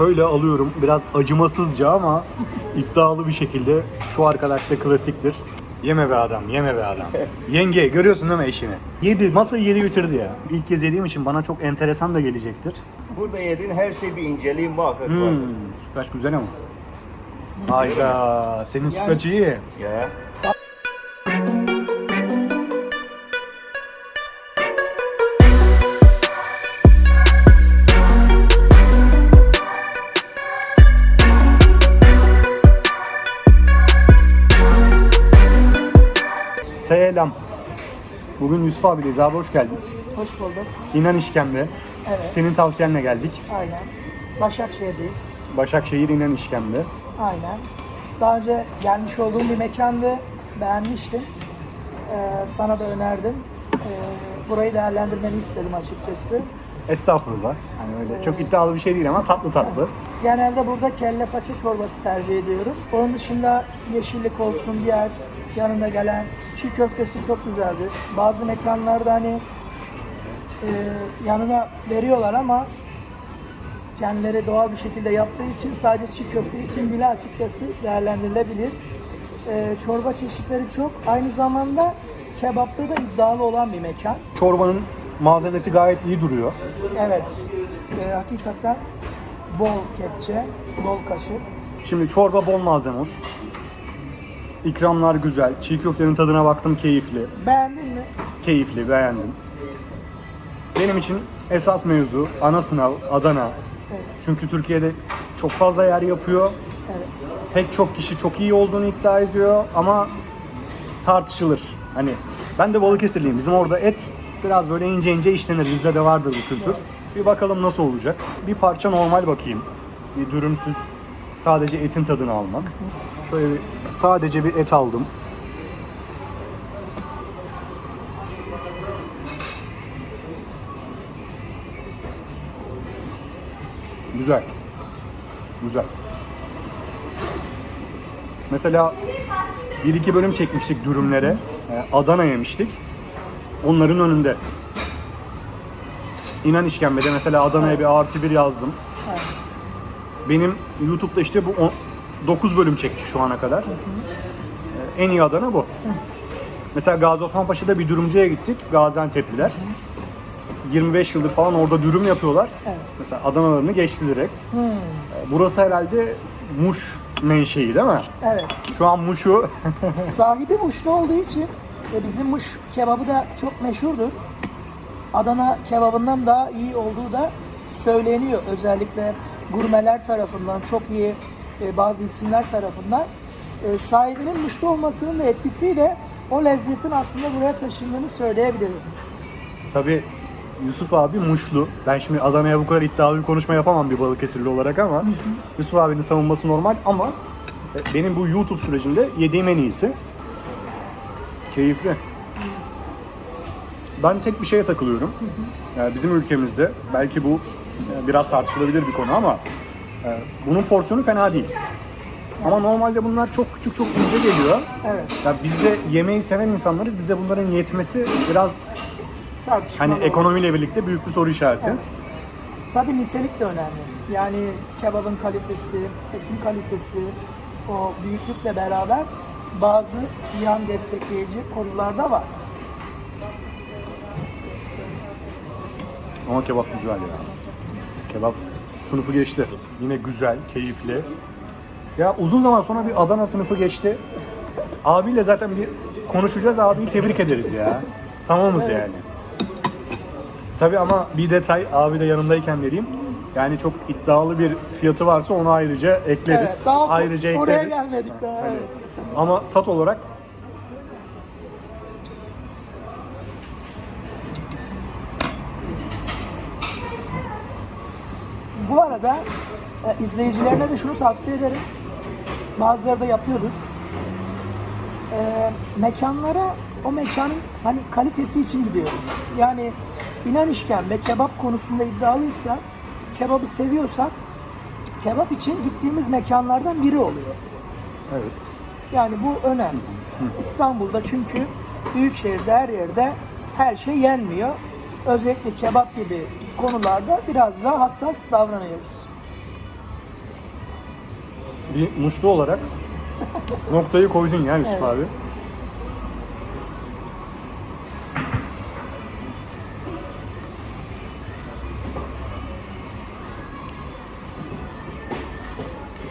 şöyle alıyorum biraz acımasızca ama iddialı bir şekilde şu arkadaş da klasiktir. Yeme be adam, yeme be adam. Yenge görüyorsun değil mi eşini? Yedi, masayı yedi bitirdi ya. İlk kez yediğim için bana çok enteresan da gelecektir. Burada yediğin her şey bir inceliği muhakkak Hmm, vardır. sütlaç güzel ama. Hayda, senin sütlaç iyi. Ya. Bugün Yusuf abideyiz abi hoş geldin. Hoş bulduk. İnan işkembe. Evet. Senin tavsiyenle geldik. Aynen. Başakşehir'deyiz. Başakşehir İnan işkembe. Aynen. Daha önce gelmiş olduğum bir mekandı. Beğenmiştim. Ee, sana da önerdim. Ee, burayı değerlendirmeni istedim açıkçası. Estağfurullah. Hani öyle çok iddialı bir şey değil ama tatlı tatlı. Genelde burada kelle paça çorbası tercih ediyorum. Onun dışında yeşillik olsun, diğer yanında gelen çiğ köftesi çok güzeldir. Bazı mekanlarda hani e, yanına veriyorlar ama kendileri doğal bir şekilde yaptığı için sadece çiğ köfte için bile açıkçası değerlendirilebilir. E, çorba çeşitleri çok. Aynı zamanda kebapta da iddialı olan bir mekan. Çorbanın malzemesi gayet iyi duruyor. Evet, e, hakikaten bol kepçe, bol kaşık. Şimdi çorba bol malzemos. İkramlar güzel. Çiğ köftenin tadına baktım keyifli. Beğendin mi? Keyifli, beğendim. Benim için esas mevzu ana sınav Adana. Evet. Çünkü Türkiye'de çok fazla yer yapıyor. Evet. Pek çok kişi çok iyi olduğunu iddia ediyor ama tartışılır. Hani ben de Balıkesirliyim. Bizim orada et biraz böyle ince ince işlenir. Bizde de vardır bu kültür. Bir bakalım nasıl olacak. Bir parça normal bakayım. Bir dürümsüz sadece etin tadını almak. Şöyle bir, sadece bir et aldım. Güzel. Güzel. Mesela bir iki bölüm çekmiştik dürümlere. Ee, Adana yemiştik. Onların önünde. İnan işkembede mesela Adana'ya bir artı bir yazdım. Benim YouTube'da işte bu 9 bölüm çektik şu ana kadar. Ee, En iyi Adana bu. Mesela Gazi Osman Paşa'da bir dürümcüye gittik. Gaziantep'liler. 25 yıldır falan orada dürüm yapıyorlar. Evet. Mesela Adanalarını geçti direkt. Hmm, Ee, Burası herhalde Muş menşei değil mi? evet. Şu an Muş'u Sahibi Muşlu olduğu için e, bizim Muş kebabı da çok meşhurdur. Adana kebabından daha iyi olduğu da söyleniyor. Özellikle gurmeler tarafından, çok iyi e, bazı isimler tarafından. E, sahibinin Muşlu olmasının da etkisiyle o lezzetin aslında buraya taşındığını söyleyebilirim. Tabii Yusuf abi Muşlu. Ben şimdi Adana'ya bu kadar iddialı bir konuşma yapamam bir Balıkesirli olarak ama Yusuf abinin savunması normal ama e, benim bu YouTube sürecinde yediğim en iyisi. Keyifli. Ben tek bir şeye takılıyorum. Yani bizim ülkemizde belki bu e, biraz tartışılabilir bir konu ama bunun porsiyonu fena değil. Ama normalde bunlar çok küçük çok ince geliyor. Evet. Ya biz de yemeği seven insanlarız. Bize bunların yetmesi biraz Tartışmalı Hani olan. ekonomiyle birlikte büyük bir soru işareti. Tabii nitelik de önemli. Yani kebabın kalitesi, etin kalitesi, o büyüklükle beraber bazı yan destekleyici konular da var. Ama kebap güzel ya. Kebap sınıfı geçti. Yine güzel, keyifli. Ya uzun zaman sonra bir Adana sınıfı geçti. Abiyle zaten bir konuşacağız. Abiyi tebrik ederiz ya. Tamamız Evet. yani. Tabii ama bir detay abi de yanındayken vereyim. Yani çok iddialı bir fiyatı varsa onu ayrıca ekleriz. Evet, daha ayrıca oraya ekleriz. gelmedik daha. Evet. Ama tat olarak Bu arada e, izleyicilerine de şunu tavsiye ederim. Bazıları da yapıyordur. E, mekanlara o mekanın hani kalitesi için gidiyoruz. Yani inan işkembe kebap konusunda iddialıysa, kebabı seviyorsak kebap için gittiğimiz mekanlardan biri oluyor. evet. Yani bu önemli. İstanbul'da çünkü büyük şehirde her yerde her şey yenmiyor. Özellikle kebap gibi konularda biraz daha hassas davranıyoruz. bir muşlu olarak noktayı koydun ya Yusuf Evet. abi.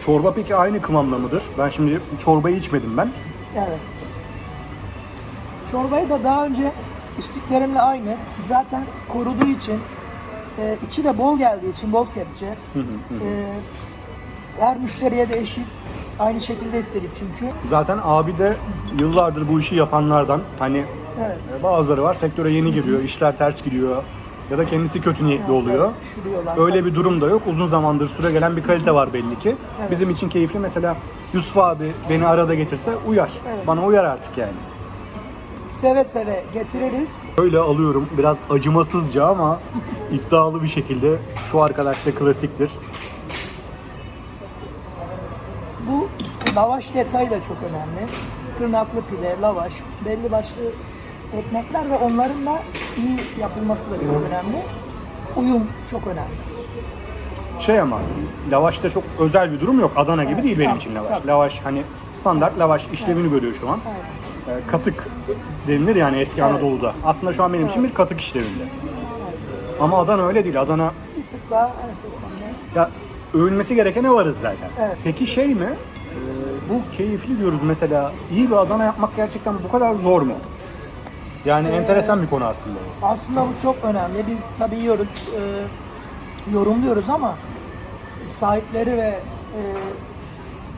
Çorba peki aynı kıvamda mıdır? Ben şimdi çorbayı içmedim ben. Evet. Çorbayı da daha önce içtiklerimle aynı. Zaten koruduğu için, e, içi de bol geldiği için, bol kepçe. e, her müşteriye de eşit. Aynı şekilde istedik çünkü. Zaten abi de yıllardır bu işi yapanlardan. Hani Evet. e, bazıları var sektöre yeni giriyor, işler ters gidiyor ya da kendisi kötü niyetli oluyor. Öyle bir durum da yok. Uzun zamandır süre gelen bir kalite var belli ki. Evet. Bizim için keyifli. Mesela Yusuf abi beni arada getirse uyar. Evet. Bana uyar artık yani. Seve seve getiririz. Öyle alıyorum biraz acımasızca ama iddialı bir şekilde. Şu arkadaş da klasiktir. Bu lavaş detayı da çok önemli. Tırnaklı pide, lavaş, belli başlı ekmekler ve onların da iyi yapılması da çok önemli. Uyum çok önemli. Şey ama lavaşta çok özel bir durum yok. Adana gibi Evet, değil benim tabii, için lavaş. tabii. Lavaş hani standart lavaş işlevini görüyor şu an. Aynen. E, katık denilir yani eski. Anadolu'da. Aslında şu an benim için bir katık işlevinde. Ama Adana öyle değil. Adana Bir tık daha evet, ya övülmesi gerekene varız zaten. Evet. Peki şey mi? e, bu keyifli diyoruz mesela. İyi bir Adana yapmak gerçekten bu kadar zor mu? Yani Ee, enteresan bir konu aslında. bu. Aslında bu çok önemli. Biz tabii yiyoruz, e, yorumluyoruz ama sahipleri ve e,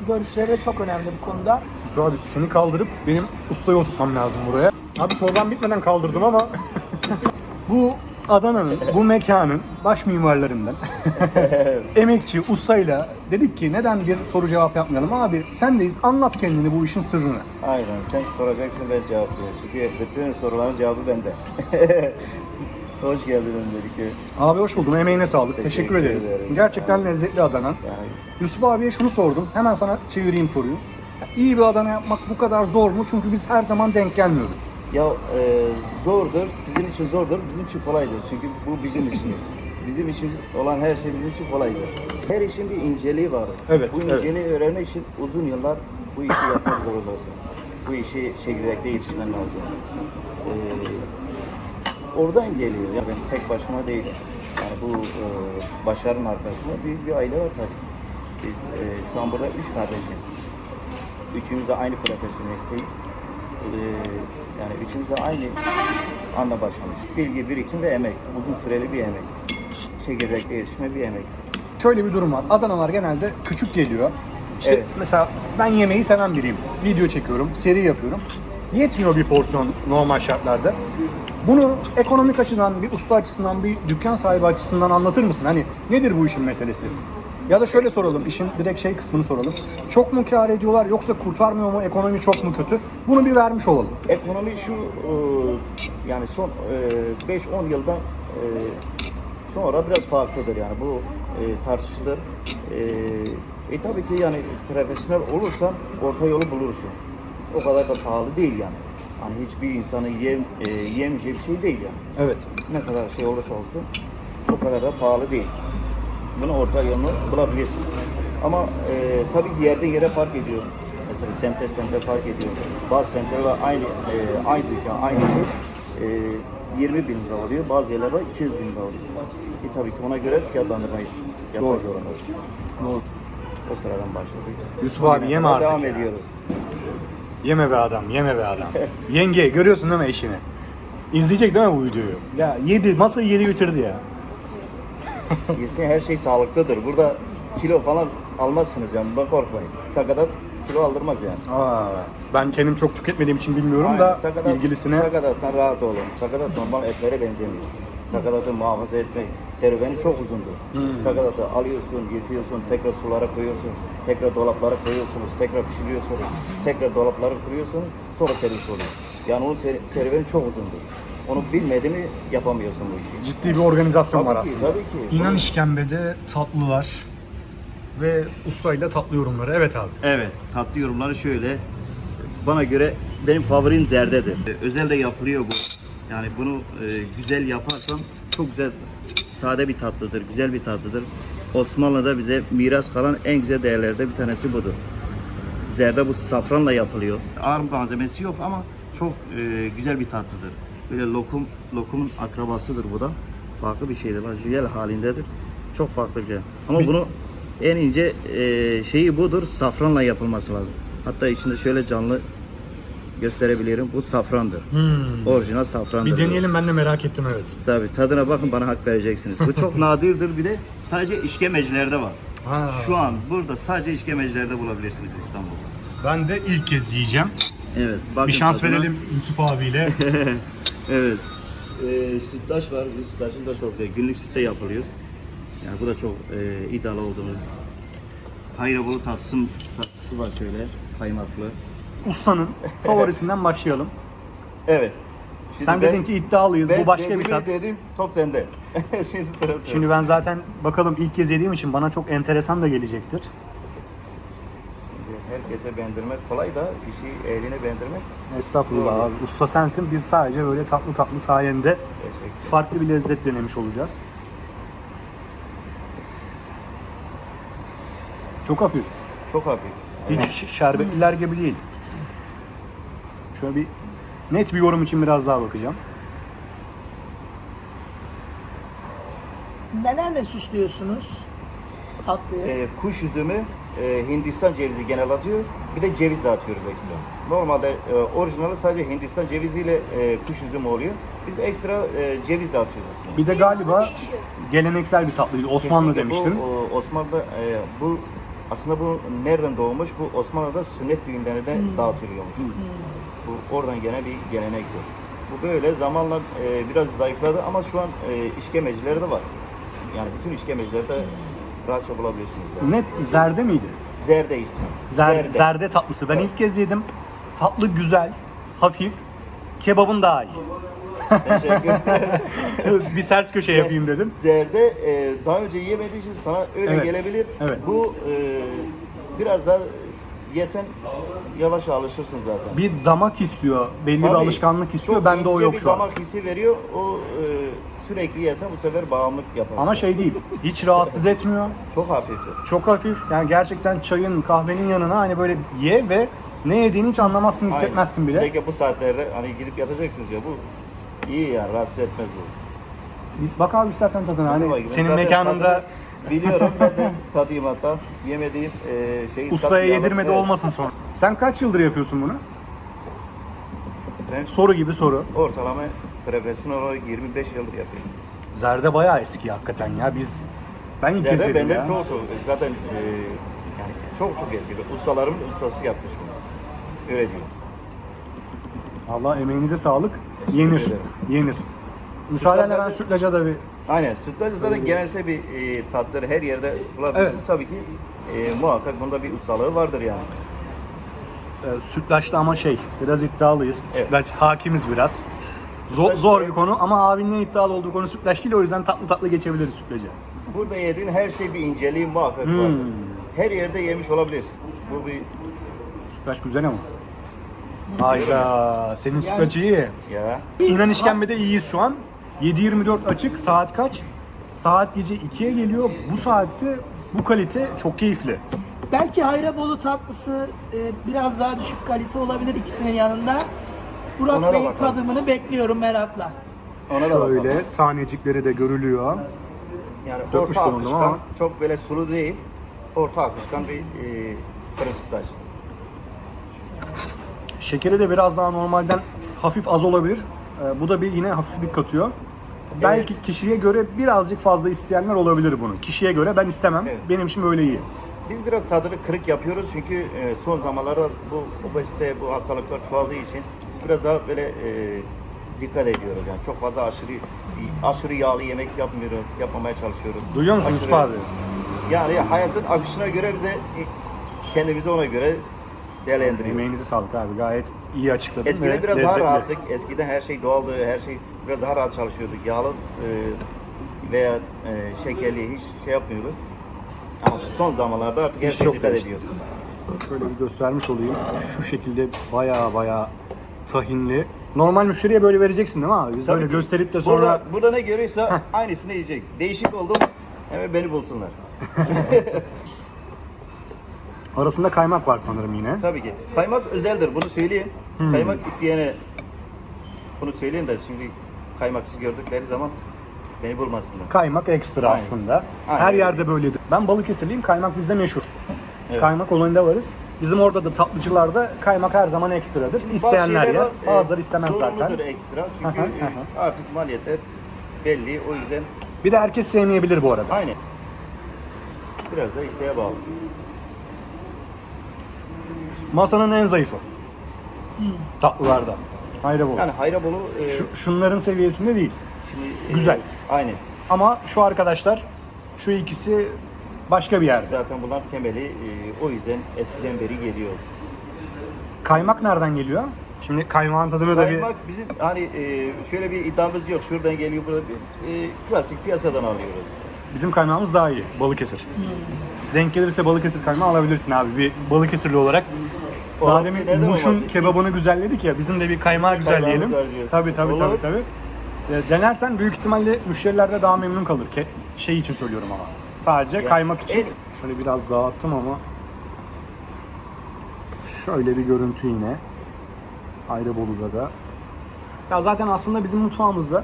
görüşleri de çok önemli bu konuda. Yusuf abi seni kaldırıp benim ustayı oturtmam lazım buraya. Abi çorban bitmeden kaldırdım ama bu Adana'nın, bu mekanın baş mimarlarından emekçi ustayla dedik ki neden bir soru cevap yapmayalım abi sendeyiz anlat kendini bu işin sırrını. Aynen sen soracaksın ben cevaplıyorum. Çünkü bütün soruların cevabı bende. Hoş geldin öncelikle. Abi hoş buldum emeğine sağlık Teşekkür teşekkür, ederiz. ederim. Gerçekten lezzetli Adana. Yani Yusuf abiye şunu sordum hemen sana çevireyim soruyu. İyi bir Adana yapmak bu kadar zor mu? Çünkü biz her zaman denk gelmiyoruz. ya e, zordur, sizin için zordur, bizim için kolaydır. Çünkü bu bizim işimiz. Bizim için olan her şey bizim için kolaydır. Her işin bir inceliği var. Evet, Bu evet. inceliği öğrenmek için uzun yıllar bu işi yapmak zorundasın. Bu işi çekirdekte yetişmen lazım. Ee, oradan geliyor. Ya ben tek başıma değilim. Yani bu e, başarının arkasında büyük bir aile var tabii. Biz e, şu an burada üç kardeşiz. Üçümüz de aynı profesyonellikteyiz. Ee, yani üçümüz de aynı anda başlamış. Bilgi, birikim ve emek. Uzun süreli bir emek. Çekirdekte yetişme bir emek. Şöyle bir durum var. Adanalar genelde küçük geliyor. İşte Evet. mesela ben yemeği seven biriyim. Video çekiyorum, seri yapıyorum. Yetmiyor bir porsiyon normal şartlarda. Bunu ekonomik açıdan, bir usta açısından, bir dükkan sahibi açısından anlatır mısın? Hani nedir bu işin meselesi? Ya da şöyle soralım, işin direkt şey kısmını soralım. Çok mu kâr ediyorlar yoksa kurtarmıyor mu, ekonomi çok mu kötü? Bunu bir vermiş olalım. Ekonomi şu e, yani son e, 5-10 yıldan e, sonra biraz farklıdır yani bu e, tartışılır. E, e tabii ki yani profesyonel olursan orta yolu bulursun. O kadar da pahalı değil yani. Hani hiçbir insanın yem, e, yemeyeceği bir şey değil yani. Evet. ne kadar şey olursa olsun o kadar da pahalı değil. Bunu orta yolunu bulabilirsin. Ama e, tabii ki yerden yere fark ediyor. Mesela semte semte fark ediyor. Bazı semtlerde aynı e, aynı dükkan, aynı şey e, 20 bin lira oluyor. Bazı yerlerde 200 bin lira oluyor. E, tabii ki ona göre fiyatlandırmayı yapmak Doğru. zorundasın. Doğru. O sıradan başladık. Yusuf abi Bugüne yeme artık Devam ya. ediyoruz. Yeme be adam, yeme be adam. Yenge görüyorsun değil mi eşini? İzleyecek değil mi bu videoyu? Ya yedi, masayı yedi bitirdi ya. Yesin her şey sağlıklıdır. Burada kilo falan almazsınız yani. Bundan korkmayın. Sakatat kilo aldırmaz yani. Aa, ben kendim çok tüketmediğim için bilmiyorum da Sakatat- ilgilisine Sakatattan rahat olun. Sakatat normal etlere benzemiyor. Sakatatı muhafaza etmek serüveni çok uzundur. Hmm. Sakatatı alıyorsun, yıkıyorsun, tekrar sulara koyuyorsun, tekrar dolaplara koyuyorsunuz, tekrar pişiriyorsunuz, tekrar dolaplara kuruyorsunuz, sonra servis oluyor. Yani onun ser- serüveni çok uzundur. Onu bilmedi mi yapamıyorsun bu işi. ciddi bir organizasyon var Tabii ki, aslında. tabii ki. İnan işkembede tatlılar ve ustayla tatlı yorumları. Evet abi. Evet, tatlı yorumları şöyle. Bana göre benim favorim zerdedir. Ee, Özel de yapılıyor bu. Yani bunu e, güzel yaparsan çok güzel, sade bir tatlıdır, güzel bir tatlıdır. Osmanlı'da bize miras kalan en güzel değerlerde bir tanesi budur. Zerde bu safranla yapılıyor. Ağır malzemesi yok ama çok e, güzel bir tatlıdır. Böyle lokum, lokumun akrabasıdır bu da. Farklı bir şeydir. Bak jüyel halindedir. Çok farklı bir şey. Ama bunu en ince e, şeyi budur. Safranla yapılması lazım. Hatta içinde şöyle canlı gösterebilirim. Bu safrandır. Orijinal safrandır. Bir deneyelim ben de merak ettim evet. Tabii tadına bakın bana hak vereceksiniz. Bu çok nadirdir bir de sadece işkemecilerde var. Ha. Şu an burada sadece işkemecilerde bulabilirsiniz İstanbul'da. Ben de ilk kez yiyeceğim. Evet. Bakın Bir şans tadına. verelim Yusuf abiyle. Evet. Ee, sütlaç var. Bu sütlacın da çok güzel. Günlük sütte yapılıyor. Yani bu da çok e, iddialı olduğunu. Hayrabolu tatlısı, tatlısı var şöyle. Kaymaklı. Ustanın favorisinden başlayalım. Evet. Sen dedin ki iddialıyız. Bu başka bir tat. dedim. Top sende. Şimdi sıra. Şimdi ben zaten bakalım ilk kez yediğim için bana çok enteresan da gelecektir. Herkese bendirmek kolay da işi eline bendirmek Estağfurullah Doğru. abi. Usta sensin. Biz sadece böyle tatlı tatlı sayende farklı bir lezzet denemiş olacağız. Çok hafif. Çok hafif. Hiç şerbetliler gibi değil. Şöyle bir net bir yorum için biraz daha bakacağım. Nelerle süslüyorsunuz tatlıyı? Ee, kuş üzümü, e, Hindistan cevizi genel atıyor. Bir de ceviz de atıyoruz ekstra. Normalde e, orijinali sadece Hindistan ceviziyle e, kuş üzümü oluyor. Biz ekstra e, ceviz de atıyoruz. Bir de galiba geleneksel bir tatlıydı. Osmanlı Kesinlikle demiştin. Bu, Osmanlı'da e, bu aslında bu nereden doğmuş? Bu Osmanlı'da sünnet düğünlerinde dağıtılıyormuş. Bu oradan gene bir gelenektir. Bu böyle zamanla e, biraz zayıfladı ama şu an e, işkemecilerde var. Yani bütün işkemecilerde rahatça bulabilirsiniz. Yani. Net zerde miydi? Zerde ismi. Zer, zerde. tatlısı. Ben Evet. ilk kez yedim. Tatlı güzel, hafif. Kebabın daha iyi. Teşekkür bir ters köşe yapayım dedim. Zerde e, daha önce yemediği için sana öyle Evet. gelebilir. Evet. Bu e, biraz daha yesen yavaş alışırsın zaten. Bir damak istiyor, belli bir Tabii, alışkanlık istiyor. çok Bende o ince yok bir şu an. damak hissi veriyor. O e, sürekli yesen bu sefer bağımlılık yapar. Ama şey değil, hiç rahatsız etmiyor. çok hafiftir. Çok hafif. Yani gerçekten çayın, kahvenin yanına hani böyle ye ve ne yediğini hiç anlamazsın, hissetmezsin bile. Peki bu saatlerde hani gidip yatacaksınız ya bu iyi yani rahatsız etmez bu. Bak abi istersen tadına. Hani bakayım. senin Zaten mekanında tadını Biliyorum ben de tadayım hatta. Yemediğim e, şeyi ustaya tatmayalım. yedirmedi Evet. olmasın sonra. Sen kaç yıldır yapıyorsun bunu? Ben Soru gibi soru. ortalama profesyonel olarak 25 yıldır yapıyorum. Zerde bayağı eski hakikaten ya. Biz ben ilk kez Zerde yedim benden ya. çok çok zaten e, yani çok çok eski. Ustalarımın ustası yapmış bunu. Öyle diyor. Allah emeğinize sağlık. Yenir. ederim. Yenir. Müsaadenle ben sütlaca da bir Aynen. Sütlaç zaten genelse bir e, tatları her yerde bulabilirsiniz. Evet. Tabii ki e, muhakkak bunda bir ustalığı vardır yani. e, sütlaçta ama şey biraz iddialıyız. Evet. Sütlaç hakimiz biraz. Zor, Sütlaç- zor bir konu ama abinin en iddialı olduğu konu sütlaç değil o yüzden tatlı tatlı geçebiliriz sütlaca. Burada yediğin her şey bir inceliği muhakkak Hmm. vardır. Her yerde yemiş olabilirsin. Bu bir Sütlaç güzel ama. Hayda senin Yani- sütlacı iyi. ya. İnan işkembede iyiyiz şu an. 7.24 açık. Saat kaç? Saat gece 2'ye geliyor. Bu saatte bu kalite çok keyifli. Belki Hayrabolu tatlısı e, biraz daha düşük kalite olabilir ikisinin yanında. Burak Ona da Bey'in bakalım. tadımını bekliyorum merakla. Ona da bakalım. Şöyle tanecikleri de görülüyor. Yani Dökmüş orta bulundum akışkan, ama. çok böyle sulu değil. Orta akışkan bir e, fırın sütlaç. Şekeri de biraz daha normalden hafif az olabilir. Ee, bu da bir yine hafiflik katıyor. Belki kişiye göre birazcık fazla isteyenler olabilir bunu. Kişiye göre ben istemem. Evet. Benim için böyle iyi. Biz biraz tadını kırık yapıyoruz çünkü e, son zamanlarda bu obezite, bu hastalıklar çoğaldığı için biraz daha böyle e, dikkat ediyoruz. Yani çok fazla aşırı aşırı yağlı yemek yapmıyoruz, yapmamaya çalışıyoruz. Duyuyor musun Yusuf Aşırı- abi? Yani hayatın akışına göre bir de kendimizi ona göre değerlendiriyoruz. Emeğinize sağlık abi. Gayet iyi açıkladın Eskiden ve biraz daha lezzetli. rahattık. Eskiden her şey doğaldı, her şey biraz daha rahat çalışıyorduk. Yağlı e, veya e, şekerli hiç şey yapmıyorduk. Ama son zamanlarda artık her çok dikkat değişti. ediyoruz. Şöyle bir göstermiş olayım. Şu şekilde baya baya tahinli. Normal müşteriye böyle vereceksin değil mi abi? Biz Tabii böyle ki. gösterip de sonra Burada, burada ne görüyorsa aynısını yiyecek. Değişik oldu mu hemen beni bulsunlar. Arasında kaymak var sanırım yine. Tabii ki. Kaymak özeldir. Bunu söyleyeyim. Kaymak isteyene bunu söyleyin de şimdi kaymaksız gördükleri zaman beni bulmasınlar. Kaymak ekstra Aynen. aslında. Aynen Her yerde böyledir. Ben Balıkesirliyim. Kaymak bizde meşhur. Evet. Kaymak olayında varız. Bizim orada da tatlıcılarda kaymak her zaman ekstradır. İsteyenler yer. e, Bazıları istemez zaten. ekstra çünkü Aha, e, artık maliyetler belli o yüzden Bir de herkes sevmeyebilir bu arada. aynı. Biraz da isteğe bağlı. Masanın en zayıfı. Tatlılarda. Hayra bol. Yani Hayrabolu e, Şu, şunların seviyesinde değil. şimdi, e, güzel. Aynen. Ama şu arkadaşlar, şu ikisi başka bir yerde. Zaten bunlar temeli e, o yüzden eskiden beri geliyor. Kaymak nereden geliyor? Şimdi kaymağın tadını da bir... Kaymak bizim hani e, şöyle bir iddiamız yok. Şuradan geliyor burada bir e, klasik piyasadan alıyoruz. Bizim kaymağımız daha iyi. Balıkesir. Denk gelirse Balıkesir kaymağı alabilirsin abi. Bir Balıkesirli olarak. Daha Olabilir, demin neden Muş'un olmasın? kebabını güzelledik ya. Bizim de bir kaymağı güzelleyelim. güzelliyoruz. Tabii tabii tabii Olur. tabii. E, Denersen büyük ihtimalle müşteriler de daha memnun kalır. Ke- şey için söylüyorum ama. Sadece Ya, kaymak için. en- Şöyle biraz dağıttım ama. Şöyle bir görüntü yine. Ayrıbolu'da da. Ya zaten aslında bizim mutfağımızda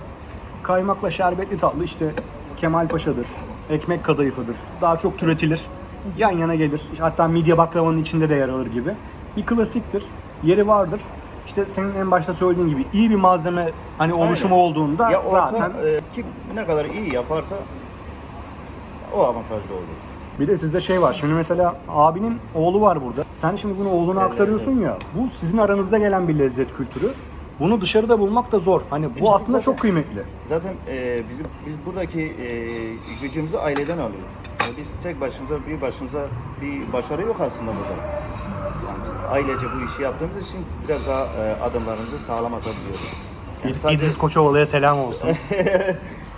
kaymakla şerbetli tatlı işte Kemal Paşa'dır, ekmek kadayıfıdır. Daha çok türetilir. Yan yana gelir. Hatta midye baklavanın içinde de yer alır gibi. Bir klasiktir. Yeri vardır. İşte senin en başta söylediğin gibi iyi bir malzeme hani oluşumu Aynen. olduğunda Ya zaten e, kim ne kadar iyi yaparsa o avantajlı olur. Bir de sizde şey var. Şimdi mesela abinin oğlu var burada. Sen şimdi bunu oğluna Evet, aktarıyorsun ya. Bu sizin aranızda gelen bir lezzet kültürü. Bunu dışarıda bulmak da zor. Hani bu aslında çok kıymetli. Zaten e, bizim biz buradaki e, gücümüzü aileden alıyoruz. Yani biz tek başımıza bir başımıza bir başarı yok aslında burada. Yani ailece bu işi yaptığımız için biraz daha e, adımlarımızı sağlam atabiliyoruz. Yani İd- sadece- İdris Koçovalı'ya selam olsun.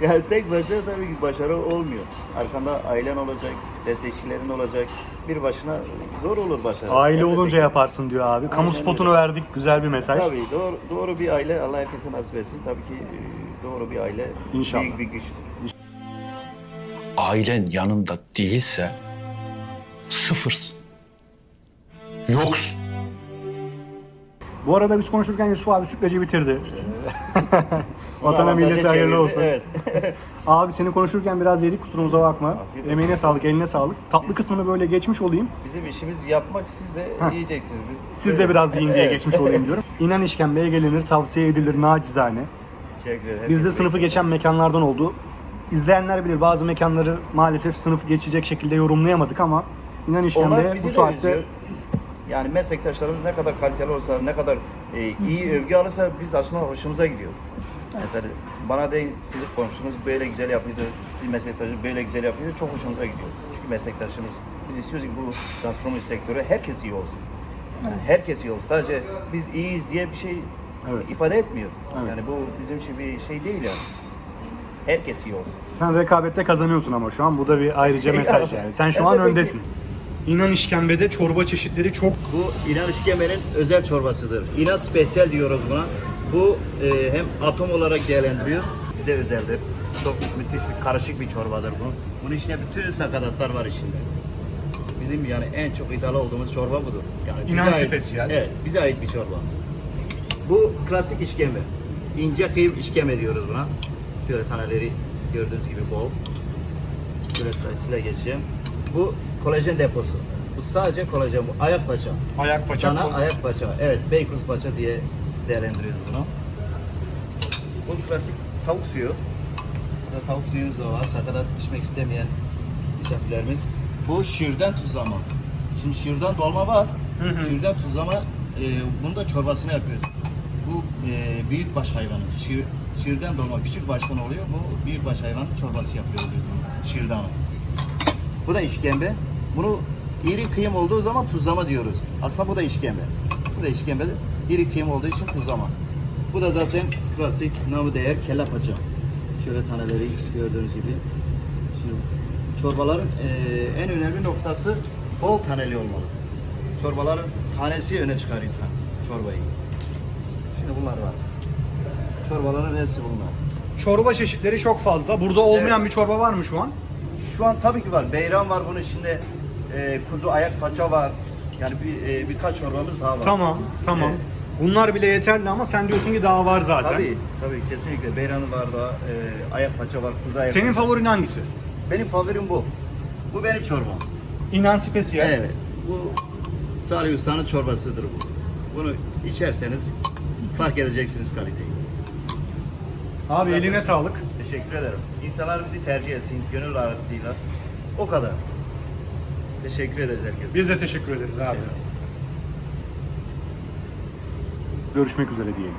yani tek başına tabii ki başarı olmuyor. Arkanda ailen olacak, destekçilerin olacak. Bir başına zor olur başarı. Aile Elbette olunca yaparsın diyor abi. Kamu Aynen spotunu öyle. verdik. Güzel bir mesaj. Tabii doğru, doğru bir aile Allah herkese nasip etsin. Tabii ki e, doğru bir aile İnşallah. büyük bir güçtür. ailen yanında değilse sıfırsın. Yoksun. Bu arada biz konuşurken Yusuf abi sütlacı bitirdi. Vatana millete hayırlı olsun. Evet. Abi seni konuşurken biraz yedik kusurumuza bakma. Afiyet olsun. Emeğine sağlık, eline sağlık. Tatlı kısmını böyle geçmiş olayım. Bizim işimiz yapmak, siz de Heh. yiyeceksiniz. Biz Siz de biraz yiyin diye Evet. geçmiş olayım diyorum. İnan işkembeye gelinir, tavsiye edilir nacizane. Teşekkür ederim. Bizde Herkese sınıfı geçen mekanlardan oldu. İzleyenler bilir bazı mekanları maalesef sınıfı geçecek şekilde yorumlayamadık ama inan Onlar işkembeye bizi bu de saatte üzüyor. Yani meslektaşlarımız ne kadar kaliteli olsa, ne kadar e, iyi övgü alırsa biz aslında hoşumuza gidiyor. Mesela bana deyin siz komşunuz böyle güzel yapıyordu, sizin meslektaşınız böyle güzel yapıyordu, çok hoşumuza gidiyor. Çünkü meslektaşımız, biz istiyoruz ki bu gastronomi sektörü herkes iyi olsun. Yani herkes iyi olsun. Sadece biz iyiyiz diye bir şey Evet. ifade etmiyor. Evet. Yani bu bizim için bir şey değil yani. Herkes iyi olsun. sen rekabette kazanıyorsun ama şu an bu da bir ayrıca mesaj yani. Sen şu an Elbette ki. öndesin. İnan işkembede çorba çeşitleri çok Bu İnan İşkeme'nin özel çorbasıdır. İnan spesiyel diyoruz buna. Bu e, hem atom olarak değerlendiriyoruz. Bize özeldir. Çok müthiş bir karışık bir çorbadır bu. Bunun içinde bütün sakatatlar var içinde. Bizim yani en çok iddialı olduğumuz çorba budur. Yani bize İnan ait- spesiyel. Evet, bize ait bir çorba. Bu klasik işkembe. İnce kıyım işkembe diyoruz buna. Şöyle taneleri gördüğünüz gibi bol. Şöyle sırasıyla geçeceğim. Bu kolajen deposu. Bu sadece kolajen bu. Ayak paça. ayak paça. Dana ayak paça. Evet, beykoz paça diye değerlendiriyoruz bunu. Bu klasik tavuk suyu. Burada tavuk suyumuz da var. Sakatat içmek istemeyen misafirlerimiz. Bu şirden tuzlama. Şimdi şirden dolma var. Şirden tuzlama e, bunu da çorbasını yapıyoruz. Bu e, büyükbaş hayvanı. Şir, şirden dolma küçük baştan oluyor. Bu büyükbaş hayvanın çorbası yapıyoruz biz bunu. Şirdanı. Bu da işkembe. Bunu iri kıyım olduğu zaman tuzlama diyoruz. Aslında bu da işkembe. Bu da işkembedir. İri kıyım olduğu için tuzlama. Bu da zaten klasik namı değer kelle paça. Şöyle taneleri gördüğünüz gibi. Şimdi çorbaların eee, en önemli noktası bol taneli olmalı. Çorbaların tanesi öne çıkarıyor çorbayı. Şimdi bunlar var. Çorbaların hepsi bunlar. Çorba çeşitleri çok fazla. Burada olmayan Evet. bir çorba var mı şu an? Şu an tabii ki var. Beyran var bunun içinde. e, kuzu ayak paça var. Yani bir e, birkaç çorbamız daha var. Tamam, tamam. Evet. Bunlar bile yeterli ama sen diyorsun ki daha var zaten. Tabii, tabii kesinlikle. Beyranı var da, e, ayak paça var, kuzu ayak Senin paça. favorin hangisi? Benim favorim bu. Bu benim çorbam. İnan spesiyel. Evet. Bu Salih Usta'nın çorbasıdır bu. Bunu içerseniz fark edeceksiniz kaliteyi. Abi eline sağlık. Teşekkür ederim. İnsanlar bizi tercih etsin, gönül rahatlığıyla. O kadar. Teşekkür ederiz herkese. Biz de teşekkür ederiz abi. Görüşmek üzere diyelim.